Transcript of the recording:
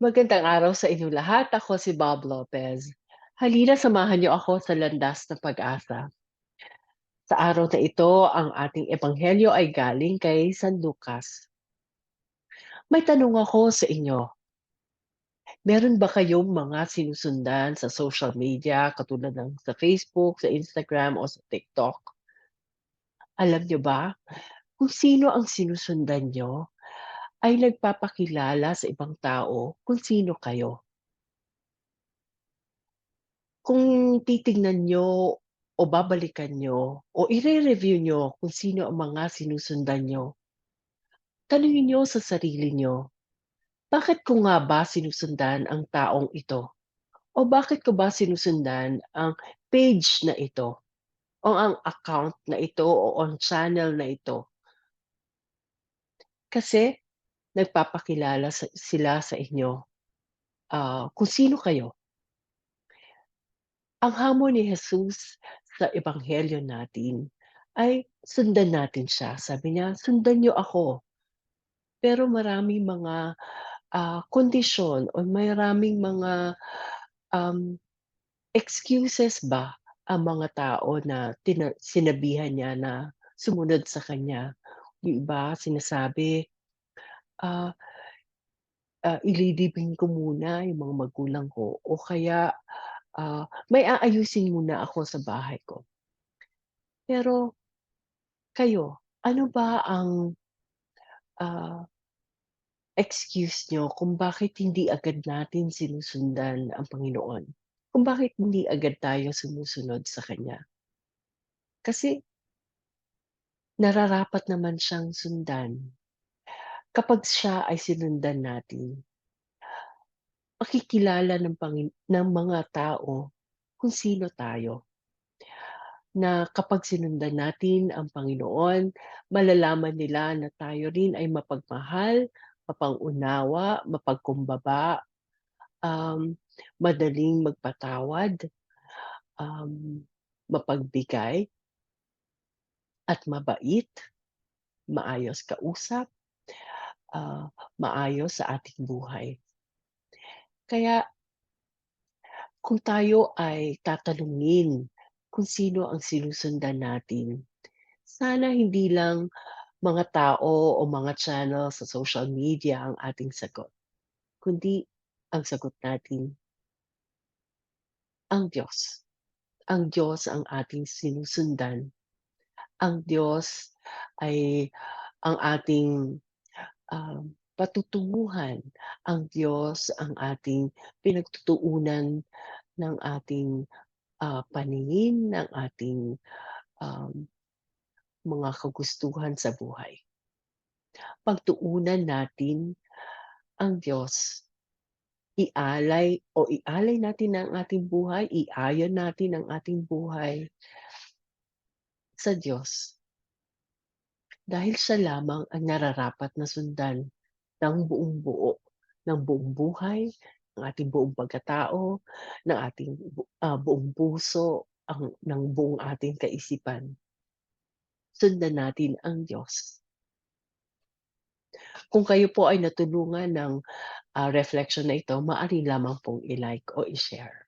Magandang araw sa inyong lahat. Ako si Bob Lopez. Halina samahan niyo ako sa landas ng pag-asa. Sa araw na ito, ang ating ebanghelyo ay galing kay San Lucas. May tanong ako sa inyo. Meron ba kayong mga sinusundan sa social media katulad ng sa Facebook, sa Instagram o sa TikTok? Alam niyo ba kung sino ang sinusundan niyo ay nagpapakilala sa ibang tao kung sino kayo. Kung titignan niyo o babalikan niyo o ire-review niyo kung sino ang mga sinusundan niyo, tanungin niyo sa sarili niyo, bakit ko nga ba sinusundan ang taong ito? O bakit ko ba sinusundan ang page na ito o ang account na ito o on channel na ito? Kasi nagpapakilala sila sa inyo, ah, kung sino kayo. Ang hamon ni Jesus sa ebanghelyo natin ay sundan natin siya. Sabi niya, "Sundan niyo ako." Pero maraming mga, ah, kondisyon o maraming mga, um, excuses ba ang mga tao na tina sinabihan niya na sumunod sa kanya. Yung iba sinasabi, ah, ah, ililibing ko muna yung mga magulang ko o kaya ah, may aayusin muna ako sa bahay ko. Pero kayo, ano ba ang, ah, excuse niyo kung bakit hindi agad natin sinusundan ang Panginoon? Kung bakit hindi agad tayo sumusunod sa Kanya? Kasi nararapat naman siyang sundan. Kapag siya ay sinundan natin, makikilala ng Pangin ng mga tao kung sino tayo. Na kapag sinundan natin ang Panginoon, malalaman nila na tayo rin ay mapagmahal, mapang-unawa, mapagkumbaba, um, madaling magpatawad, um, mapagbigay, at mabait, maayos kausap, ah, maayos sa ating buhay. Kaya kung tayo ay tatanungin kung sino ang sinusundan natin, sana hindi lang mga tao o mga channel sa social media ang ating sagot, kundi ang sagot natin ang Diyos. Ang Diyos ang ating sinusundan. Ang Diyos ay ang ating, um, patutunguhan. Ang Diyos ang ating pinagtutuunan ng ating, ah, paningin, ng ating, um, mga kagustuhan sa buhay. Pagtuunan natin ang Diyos. Ialay o ialay natin ang ating buhay, iayon natin ang ating buhay sa Diyos. Dahil siya lamang ang nararapat na sundan ng buong buo, ng buong buhay, ng ating buong pagkatao, ng ating bu ah, buong puso, ang ng buong ating kaisipan. Sundan natin ang Diyos. Kung kayo po ay natulungan ng, ah, reflection na ito, maaari lamang pong i-like o i-share.